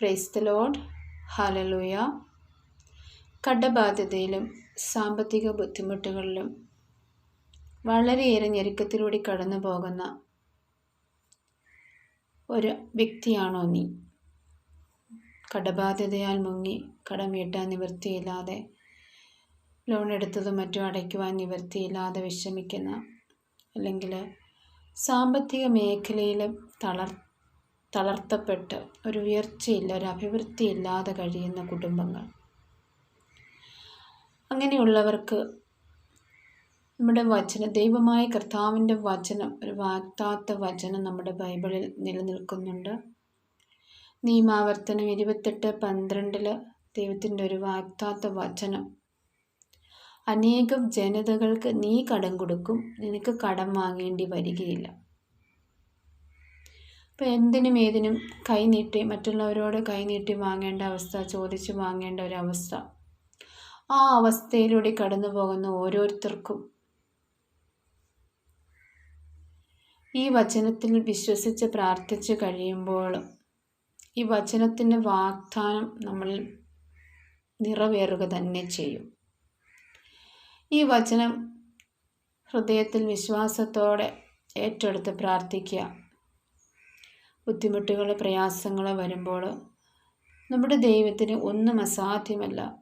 Price load hallelujah കടബാധ്യതയിലും സാമ്പത്തിക ബുദ്ധിമുട്ടുകളിലും വളരെയേറെ ഞെരുക്കത്തിലൂടെ കടന്നു പോകുന്ന ഒരു വ്യക്തിയാണോ നീ? കടബാധ്യതയാൽ മുങ്ങി കടം വീട്ടാൻ നിവൃത്തിയില്ലാതെ ലോൺ എടുത്തതും മറ്റും അടയ്ക്കുവാൻ നിവൃത്തിയില്ലാതെ വിഷമിക്കുന്ന അല്ലെങ്കിൽ സാമ്പത്തിക മേഖലയിൽ തളർ തളർത്തപ്പെട്ട് ഒരു ഉയർച്ചയില്ല ഒരു അഭിവൃദ്ധി ഇല്ലാതെ കഴിയുന്ന കുടുംബങ്ങൾ. അങ്ങനെയുള്ളവർക്ക് നമ്മുടെ വചന ദൈവമായ കർത്താവിന്റെ വചനം ഒരു വാക്താത്ത വചനം നമ്മുടെ ബൈബിളിൽ നിലനിൽക്കുന്നുണ്ട്. നിയമാവർത്തനം ഇരുപത്തെട്ട് പന്ത്രണ്ടിൽ ദൈവത്തിന്റെ ഒരു വാക്താത്ത വചനം. അനേകം ജനതകൾക്ക് നീ കടം കൊടുക്കും നിനക്ക് കടം വാങ്ങേണ്ടി വരികയില്ല. അപ്പോൾ എന്തിനും ഏതിനും കൈനീട്ടി മറ്റുള്ളവരോട് കൈനീട്ടി വാങ്ങേണ്ട അവസ്ഥ ചോദിച്ച് വാങ്ങേണ്ട ഒരവസ്ഥ ആ അവസ്ഥയിലൂടെ കടന്നു പോകുന്ന ഓരോരുത്തർക്കും. ഈ വചനത്തിൽ വിശ്വസിച്ച് പ്രാർത്ഥിച്ച് കഴിയുമ്പോൾ ഈ വചനത്തിന്റെ വാഗ്ദാനം നമ്മൾ നിറവേറുക തന്നെ ചെയ്യും. ഈ വചനം ഹൃദയത്തിൽ വിശ്വാസത്തോടെ ഏറ്റെടുത്ത് പ്രാർത്ഥിക്കുക. ബുദ്ധിമുട്ടുകൾ പ്രയാസങ്ങൾ വരുമ്പോൾ നമ്മുടെ ദൈവത്തിന് ഒന്നും അസാധ്യമല്ല.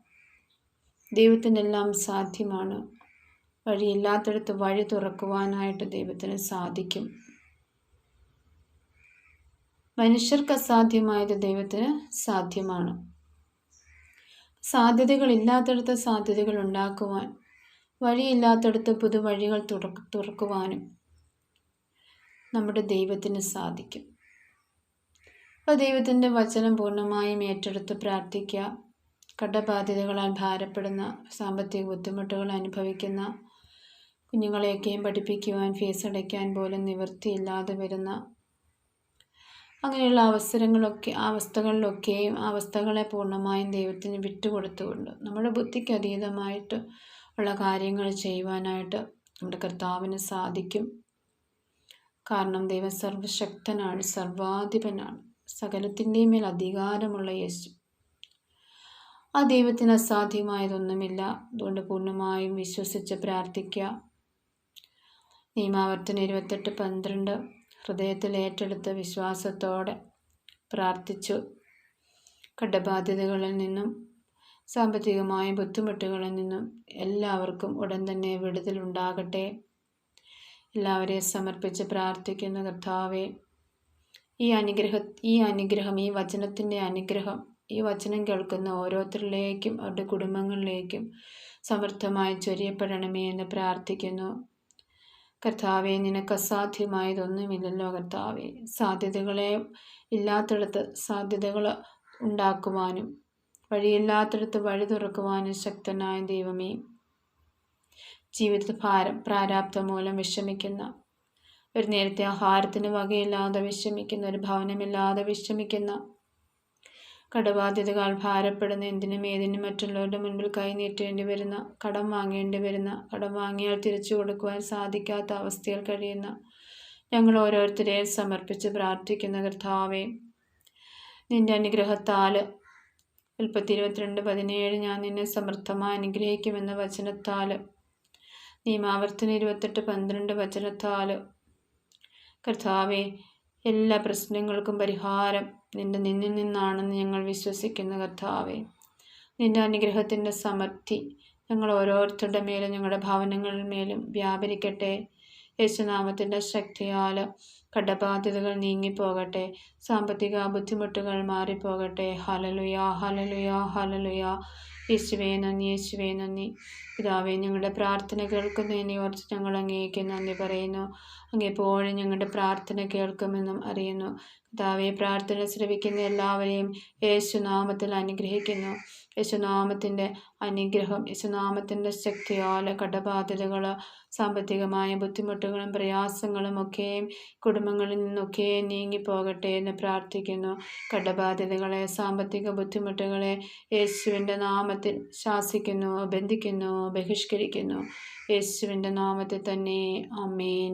ദൈവത്തിനെല്ലാം സാധ്യമാണ്. വഴിയില്ലാത്തടത്ത് വഴി തുറക്കുവാനായിട്ട് ദൈവത്തിന് സാധിക്കും. മനുഷ്യർക്ക് അസാധ്യമായത് ദൈവത്തിന് സാധ്യമാണ്. സാധ്യതകളില്ലാത്തടത്ത് സാധ്യതകൾ ഉണ്ടാക്കുവാൻ വഴിയില്ലാത്തടത്ത് പുതുവഴികൾ തുറക്കുവാനും നമ്മുടെ ദൈവത്തിന് സാധിക്കും. അപ്പോൾ ദൈവത്തിന്റെ വചനം പൂർണമായും ഏറ്റെടുത്ത് പ്രാർത്ഥിക്കുക. കടബാധ്യതകളാൽ ഭാരപ്പെടുന്ന സാമ്പത്തിക ബുദ്ധിമുട്ടുകൾ അനുഭവിക്കുന്ന കുഞ്ഞുങ്ങളെയൊക്കെയും പഠിപ്പിക്കുവാൻ ഫീസ് അടയ്ക്കാൻ പോലും നിവൃത്തിയില്ലാതെ വരുന്ന അങ്ങനെയുള്ള അവസരങ്ങളൊക്കെ അവസ്ഥകളിലൊക്കെയും അവസ്ഥകളെ പൂർണമായും ദൈവത്തിന് വിട്ടുകൊടുത്തുകൊണ്ട് നമ്മുടെ ബുദ്ധിക്ക് അതീതമായിട്ട് ഉള്ള കാര്യങ്ങൾ ചെയ്യുവാനായിട്ട് നമ്മുടെ കർത്താവിന് സാധിക്കും. കാരണം ദൈവം സർവശക്തനാണ് സർവാധിപനാണ്. സകലത്തിന്റെയും മേൽ അധികാരമുള്ള യേശു. ആ ദൈവത്തിന് അസാധ്യമായതൊന്നുമില്ല. അതുകൊണ്ട് പൂർണമായും വിശ്വസിച്ച് പ്രാർത്ഥിക്കുക. നിയമാവർത്തന ഇരുപത്തെട്ട് പന്ത്രണ്ട്. ഹൃദയത്തിൽ ഏറ്റെടുത്ത് വിശ്വാസത്തോടെ പ്രാർത്ഥിച്ചു. കടബാധ്യതകളിൽ നിന്നും സാമ്പത്തികമായ ബുദ്ധിമുട്ടുകളിൽ നിന്നും എല്ലാവർക്കും ഉടൻ തന്നെ വിടുതലുണ്ടാകട്ടെ. എല്ലാവരെയും സമർപ്പിച്ച് പ്രാർത്ഥിക്കുന്ന കർത്താവെ. ഈ അനുഗ്രഹ ഈ അനുഗ്രഹം ഈ വചനത്തിന്റെ അനുഗ്രഹം ഈ വചനം കേൾക്കുന്ന ഓരോരുത്തരിലേക്കും അവരുടെ കുടുംബങ്ങളിലേക്കും സമൃദ്ധമായി ചൊരിയപ്പെടണമേ എന്ന് പ്രാർത്ഥിക്കുന്നു. കർത്താവെ നിനക്ക് അസാധ്യമായതൊന്നുമില്ലല്ലോ കർത്താവെ. സാധ്യതകളെ ഇല്ലാത്തിടത്ത് സാധ്യതകൾ ഉണ്ടാക്കുവാനും വഴിയില്ലാത്തിടത്ത് വഴി തുറക്കുവാനും ശക്തനായ ദൈവമേ ജീവിത ഭാരം പ്രാരാബ്ദം മൂലം വിഷമിക്കുന്ന ഒരു നേരത്തെ ആഹാരത്തിന് വകയില്ലാതെ വിഷമിക്കുന്ന ഒരു ഭവനമില്ലാതെ വിഷമിക്കുന്ന കടബാധ്യതകൾ ഭാരപ്പെടുന്ന എന്തിനും ഏതിനും മറ്റുള്ളവരുടെ മുൻപിൽ കൈനീട്ടേണ്ടി വരുന്ന കടം വാങ്ങേണ്ടി വരുന്ന കടം വാങ്ങിയാൽ തിരിച്ചു കൊടുക്കുവാൻ സാധിക്കാത്ത അവസ്ഥയിൽ കഴിയുന്ന ഞങ്ങൾ ഓരോരുത്തരെയും സമർപ്പിച്ച് പ്രാർത്ഥിക്കുന്ന കർത്താവേ നിന്റെ അനുഗ്രഹത്താൽ ഉൽപ്പത്തി ഇരുപത്തിരണ്ട് പതിനേഴ് ഞാൻ നിന്നെ സമർത്ഥമായി അനുഗ്രഹിക്കുമെന്ന വചനത്താൽ നിയമാവർത്തന ഇരുപത്തെട്ട് പന്ത്രണ്ട് വചനത്താൽ കർത്താവെ എല്ലാ പ്രശ്നങ്ങൾക്കും പരിഹാരം നിന്റെ നിന്നിൽ നിന്നാണെന്ന് ഞങ്ങൾ വിശ്വസിക്കുന്ന കർത്താവെ. നിന്റെ അനുഗ്രഹത്തിന്റെ സമൃദ്ധി ഞങ്ങൾ ഓരോരുത്തരുടെ മേലും ഞങ്ങളുടെ ഭവനങ്ങളിൽ മേലും വ്യാപരിക്കട്ടെ. യേശുനാമത്തിന്റെ ശക്തിയാൽ കടബാധ്യതകൾ നീങ്ങിപ്പോകട്ടെ. സാമ്പത്തിക ബുദ്ധിമുട്ടുകൾ മാറിപ്പോകട്ടെ. ഹലലുയ ഹലലുയ ഹലലുയ യേശുവേ നന്ദി യേശുവേ നന്ദി. പിതാവേ ഞങ്ങളുടെ പ്രാർത്ഥന കേൾക്കുന്നതിനെ ഓർത്ത് ഞങ്ങൾ അങ്ങേക്ക് നന്ദി പറയുന്നു. അങ്ങെപ്പോഴും ഞങ്ങളുടെ പ്രാർത്ഥന കേൾക്കുമെന്നും അറിയുന്നു. കർത്താവെ പ്രാർത്ഥന ശ്രവിക്കുന്ന എല്ലാവരെയും യേശുനാമത്തിൽ അനുഗ്രഹിക്കുന്നു. യേശുനാമത്തിന്റെ അനുഗ്രഹം യേശുനാമത്തിന്റെ ശക്തിയാൽ കടബാധ്യതകൾ സാമ്പത്തികമായ ബുദ്ധിമുട്ടുകളും പ്രയാസങ്ങളും ഒക്കെയും കുടുംബങ്ങളിൽ നിന്നൊക്കെ നീങ്ങിപ്പോകട്ടെ എന്ന് പ്രാർത്ഥിക്കുന്നു. കടബാധ്യതകളെ സാമ്പത്തിക ബുദ്ധിമുട്ടുകളെ യേശുവിന്റെ നാമത്തിൽ ശാസിക്കുന്നു ബന്ധിക്കുന്നു ബഹിഷ്കരിക്കുന്നു. യേശുവിന്റെ നാമത്തിൽ തന്നെ. അമേൻ